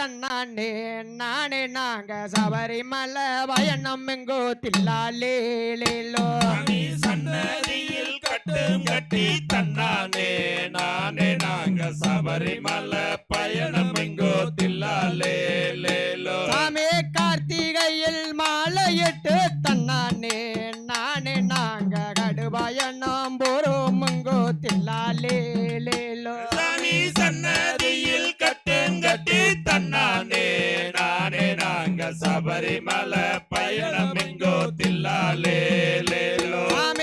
தன் நானே நானே நாங்க சபரிமலை பயணம் எங்கோ தில்லாலேலோ சன்னதியில் கட்டும் கட்டி தன்னானே நானே நாங்க சபரிமலை பயணம் எங்கோ தில்லாலேலோ சாமி கார்த்திகையில் மாலையிட்டு தன்னானே நானே நாங்க கடுபயணம் போரும் எங்கோ தில்லாலேலோ சாமி payola mengotilalelelo. Amén.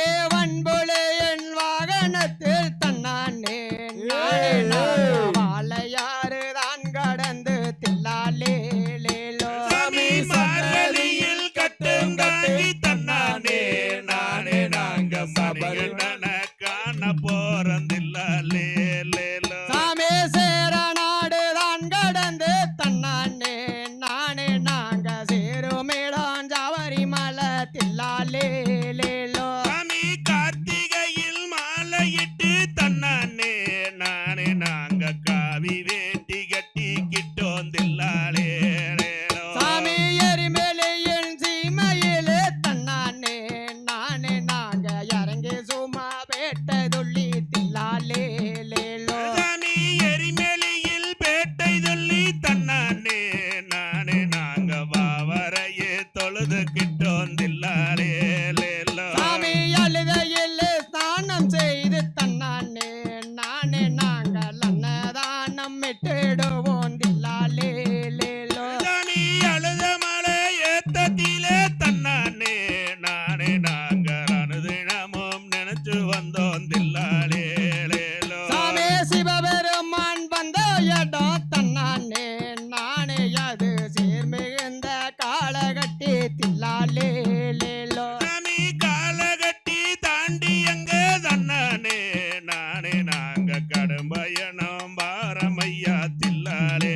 ஐயா தில்லாலே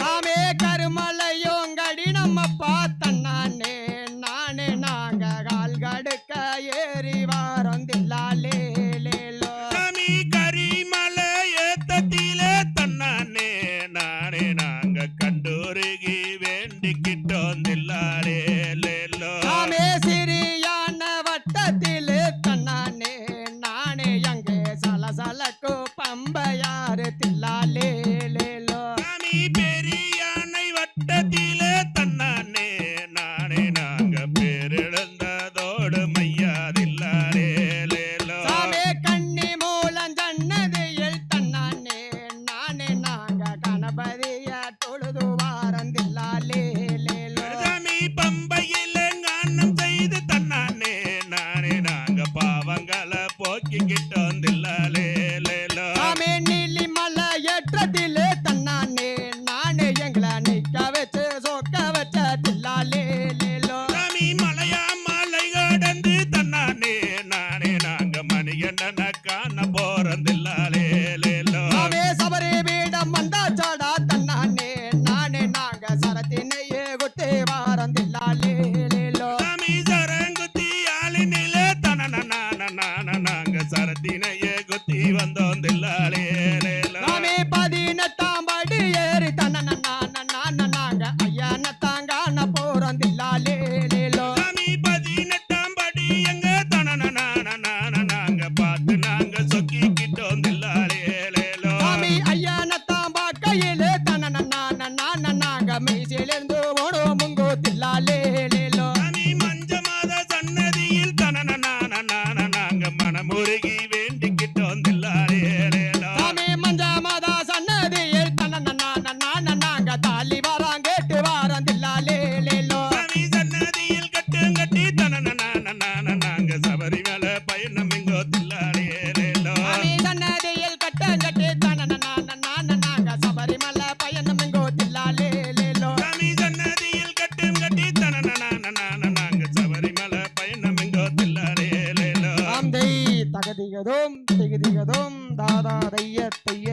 சாமே கருமலையோங்கடி நம்ம பார்த்தண்ணானே நானே நாங்க கால் கடுக்க ஏறி வாரம் தில்லாலே சாமி கரிமலை ஏத்தத்திலே தன்னானே நானே நாங்க கண்டுருகி வேண்டிக்கிட்டோம் தில்லாலே சாமே சிறியான வட்டத்திலே தன்னானே நானே அங்கே சல சலக்கும் பாவங்களை போக்கிக்கிட்டோம் தில்லாலே நாமே நீலி மலை ஏற்றதிலே தன்னானே நானே எங்களை நிற்க வச்சு சொக்க வச்ச தில்லாலே சாமி மலையா மலை கடந்து தன்னானே நானே நாங்க மணி என்ன காண போறதில்லை. மெய் சேர்ந்து ஓடோ முங்கோ தில்லாலே திகதிகதோம் திகதிகதோம் தாதா தைய தைய